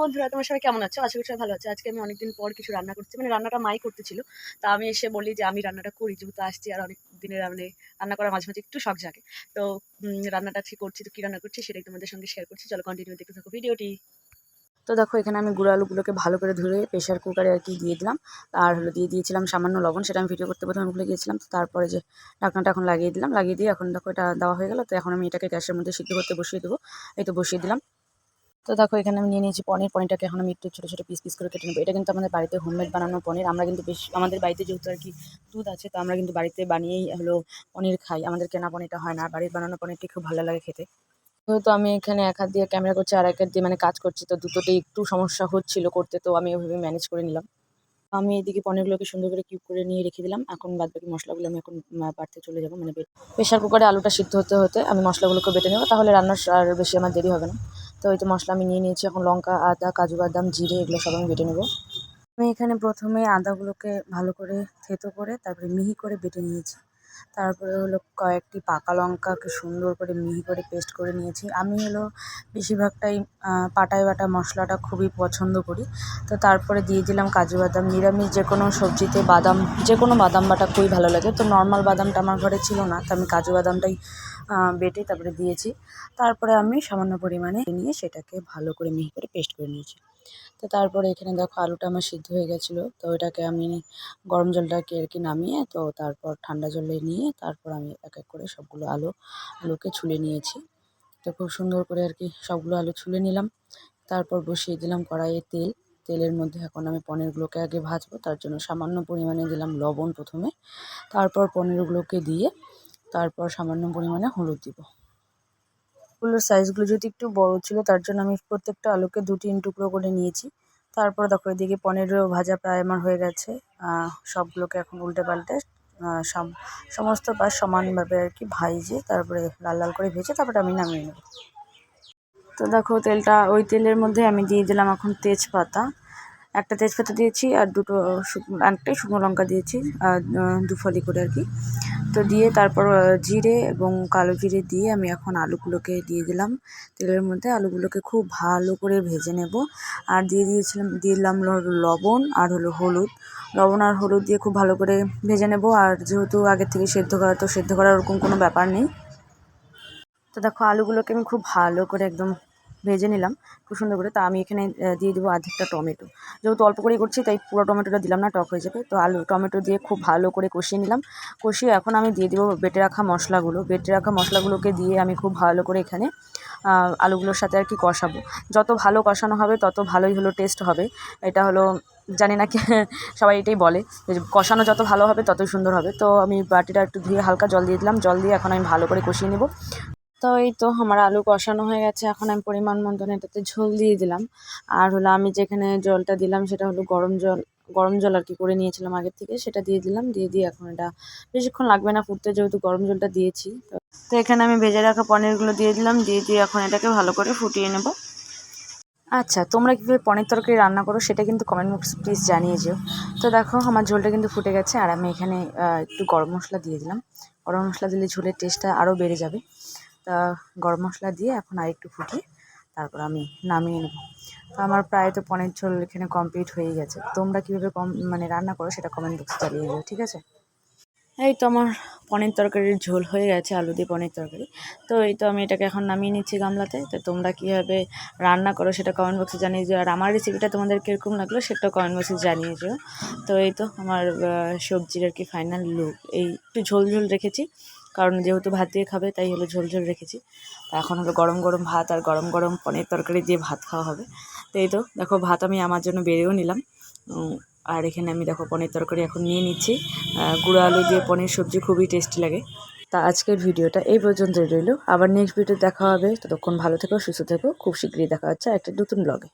বন্ধুরা, তোমার সবাই কেমন আছো? আশা করি সবাই ভালো আছে। আজকে আমি অনেকদিন পর কিছু রান্না করছি। মানে রান্নাটা মাই করতেছিল। তা আমি এসে বলি যে, আমি রান্নাটা করি, যেহেতু আসছি আর অনেক দিনের মানে রান্না করার মাঝে মাঝে একটু শখ জাগে। তো রান্নাটা ঠিক করছি, তো কী রান্না করছি সেটাই তোমাদের সঙ্গে শেয়ার করছি। চলো কন্টিনিউ দেখতে থাকো ভিডিওটি তো দেখো, এখানে আমি গুঁড়ো আলুগুলোকে ভালো করে ধুয়ে প্রেশার কুকারে আর কি দিয়ে দিলাম। আর হলো দিয়ে দিয়েছিলাম সামান্য লবণ, সেটা আমি ভিডিও করতে প্রথমে ভুলে গিয়েছিলাম। তো তারপরে যে ঢাকনাটা এখন লাগিয়ে দিলাম, লাগিয়ে দিয়ে এখন দেখো এটা দেওয়া হয়ে গেল। তো এখন আমি এটাকে গ্যাসের মধ্যে সিদ্ধ করতে বসিয়ে দেবো। এই তো বসিয়ে দিলাম। তো দেখো, এখানে আমি নিয়ে নিয়েছি পনির। পনিরটাকে এখন আমি একটু ছোটো ছোটো পিস পিস করে কেটে নেব। এটা কিন্তু আমাদের বাড়িতে হোমমেড বানানো পনির। আমরা কিন্তু বেশ, আমাদের বাড়িতে যেহেতু আর কি দুধ আছে, তো আমরা কিন্তু বাড়িতে বানিয়েই হলো পনির খাই। আমাদের কেনা পনিরটা হয় না। বাড়ির বানানো পনিরটি খুব ভালো লাগে খেতে। তো আমি এখানে এক হাত দিয়ে ক্যামেরা করছি আর এক হাত দিয়ে মানে কাজ করছি, তো দুটোতেই একটু সমস্যা হচ্ছিল করতে, তো আমি ওইভাবে ম্যানেজ করে নিলাম। আমি এদিকে পনিরগুলোকে সুন্দর করে কিউব করে নিয়ে রেখে দিলাম। এখন বাদ বাকি মশলাগুলো আমি এখন বাড়তে চলে যাব। মানে প্রেশার কুকারে আলুটা সিদ্ধ হতে হতে আমি মশলাগুলোকে বেটে নেব। তাহলে রান্নার আর বেশি আমার দেরি হবে না। তো ওই তো মশলা আমি নিয়ে নিয়েছি, এখন লঙ্কা, আদা, কাজু বাদাম, জিরে, এগুলো সব আমি বেটে নেব। আমি এখানে প্রথমে আদাগুলোকে ভালো করে থেতো করে তারপরে মিহি করে বেটে নিয়েছি। তারপরে হলো কয়েকটি পাকা লঙ্কাকে সুন্দর করে মিহি করে পেস্ট করে নিয়েছি। আমি হলো বেশিরভাগটাই পাটায় বাটা মশলাটা খুবই পছন্দ করি। তো তারপরে দিয়ে দিলাম কাজু বাদাম, নিরামিষ যে কোনো সবজিতে বাদাম, যে কোনো বাদাম বাটা খুবই ভালো লাগে। তো নর্মাল বাদামটা আমার ঘরে ছিল না, তো আমি কাজু বাদামটাই বেটে তারপরে দিয়েছি। তারপরে আমি সামান্য পরিমাণে নিয়ে সেটাকে ভালো করে মিহি করে পেস্ট করে নিয়েছি। তো তারপরে এখানে দেখো আলুটা আমার সিদ্ধ হয়ে গেছিল। তো এটাকে আমি গরম জলটাকে আর কি নামিয়ে, তো তারপর ঠান্ডা জলে নিয়ে তারপর আমি এক এক করে সবগুলো আলু, আলুকে ছুলে নিয়েছি। তো খুব সুন্দর করে আর কি সবগুলো আলু ছুলে নিলাম। তারপর বসিয়ে দিলাম কড়াইয়ে তেল। তেলের মধ্যে এখন আমি পনিরগুলোকে আগে ভাজবো, তার জন্য সামান্য পরিমাণে দিলাম লবণ প্রথমে। তারপর পনিরগুলোকে দিয়ে তারপর সামান্য পরিমাণে হলুদ দিব। আলুগুলোর সাইজগুলো যদি একটু বড় ছিল তার জন্য আমি প্রত্যেকটা আলুকে দু তিন টুকরো করে নিয়েছি। তারপর দেখো এদিকে পনিরও ভাজা প্রায় আমার হয়ে গেছে। সবগুলোকে এখন উল্টে পাল্টে সমস্ত পাশ সমানভাবে আর কি ভাইজে তারপরে লাল লাল করে ভেজে তারপরে আমি নামিয়ে নেব। তো দেখো তেলটা ওই তেলের মধ্যে আমি দিয়ে দিলাম এখন তেজপাতা। একটা তেজপাতা দিয়েছি আর দুটো একটাই শুকনো লঙ্কা দিয়েছি আর আহ, দু ফলি করে আর কি। তো দিয়ে তারপর জিরে এবং কালো জিরে দিয়ে আমি এখন আলুগুলোকে দিয়ে দিলাম। তেলের মধ্যে আলুগুলোকে খুব ভালো করে ভেজে নেব। আর দিয়ে দিয়েছিলাম দিলাম লবণ আর হলো হলুদ। লবণ আর হলুদ দিয়ে খুব ভালো করে ভেজে নেব। আর যেহেতু আগের থেকে সেদ্ধ করা, তো সেদ্ধ করার ওরকম কোনো ব্যাপার নেই। তো দেখো, আলুগুলোকে আমি খুব ভালো করে একদম ভেজে নিলাম খুব সুন্দর করে। তা আমি এখানে দিয়ে দেবো আধেকটা টমেটো। যেহেতু অল্প করেই করছি, তাই পুরো টমেটোটা দিলাম না, টক হয়ে যাবে। তো আলু, টমেটো দিয়ে খুব ভালো করে কষিয়ে নিলাম। কষিয়ে এখন আমি দিয়ে দেবো বেটে রাখা মশলাগুলো। বেটে রাখা মশলাগুলোকে দিয়ে আমি খুব ভালো করে এখানে আলুগুলোর সাথে আর কি কষাবো। যত ভালো কষানো হবে, তত ভালোই হলো, টেস্ট হবে। এটা হলো, জানি না কি, সবাই এটাই বলে যে কষানো যত ভালো হবে, ততই সুন্দর হবে। তো আমি বাটিটা একটু ধুয়ে হালকা জল দিয়ে দিলাম। জল দিয়ে এখন আমি ভালো করে কষিয়ে নেব। তো এই তো আমার আলু কষানো হয়ে গেছে। এখন আমি পরিমাণ মতন এটাতে ঝোল দিয়ে দিলাম। আর হলো আমি যেখানে জলটা দিলাম সেটা হলো গরম জল গরম জল আর কি করে নিয়েছিলাম আগের থেকে, সেটা দিয়ে দিলাম। দিয়ে দিয়ে এখন এটা বেশিক্ষণ লাগবে না ফুটতে, যেহেতু গরম জলটা দিয়েছি। তো এখানে আমি ভেজে রাখা পনিরগুলো দিয়ে দিলাম, দিয়ে দিয়ে এখন এটাকে ভালো করে ফুটিয়ে নেব। আচ্ছা তোমরা কীভাবে পনির তরকারি রান্না করো সেটা কিন্তু কমেন্ট বক্সে প্লিজ জানিয়ে যেও। তো দেখো, আমার ঝোলটা কিন্তু ফুটে গেছে, আর আমি এখানে একটু গরম মশলা দিয়ে দিলাম। গরম মশলা দিলে ঝোলের টেস্টটা আরও বেড়ে যাবে। তা গরম মশলা দিয়ে এখন আর একটু ফুটিয়ে তারপর আমি নামিয়ে নেব। তো আমার প্রায় তো পনির ঝোল এখানে কমপ্লিট হয়ে গেছে। তোমরা কীভাবে কম মানে রান্না করো সেটা কমেন্ট বক্সে জানিয়ে যাও ঠিক আছে? এই তো আমার পনির তরকারির ঝোল হয়ে গেছে, আলু দিয়ে পনির তরকারি। তো এই তো আমি এটাকে এখন নামিয়ে নিচ্ছি গামলাতে। তো তোমরা কীভাবে রান্না করো সেটা কমেন্ট বক্সে জানিয়ে দিও। আর আমার রেসিপিটা তোমাদের কীরকম লাগল সেটাও কমেন্ট বক্সে জানিয়ে দিও। তো এই তো আমার সবজির আর কি ফাইনাল লুক এই একটু ঝোল ঝোল রেখেছি। কারণ যেহেতু ভাত দিয়ে খাবে, তাই হলো ঝোল ঝোল রেখেছি। এখন হলো গরম গরম ভাত আর গরম গরম পনির তরকারি দিয়ে ভাত খাওয়া হবে। তো এই তো, দেখো ভাত আমি আমার জন্য বেড়েও নিলাম। আর এখানে আমি দেখো পনির তরকারি এখন নিয়ে নিচ্ছি। গুঁড়ো আলু দিয়ে পনির সবজি খুবই টেস্টি লাগে। তা আজকের ভিডিওটা এই পর্যন্তই রইল। আবার নেক্সট ভিডিও দেখা হবে। ততক্ষণ ভালো থেকো, সুস্থ থেকো। খুব শীঘ্রই দেখা হচ্ছে একটা নতুন ব্লগে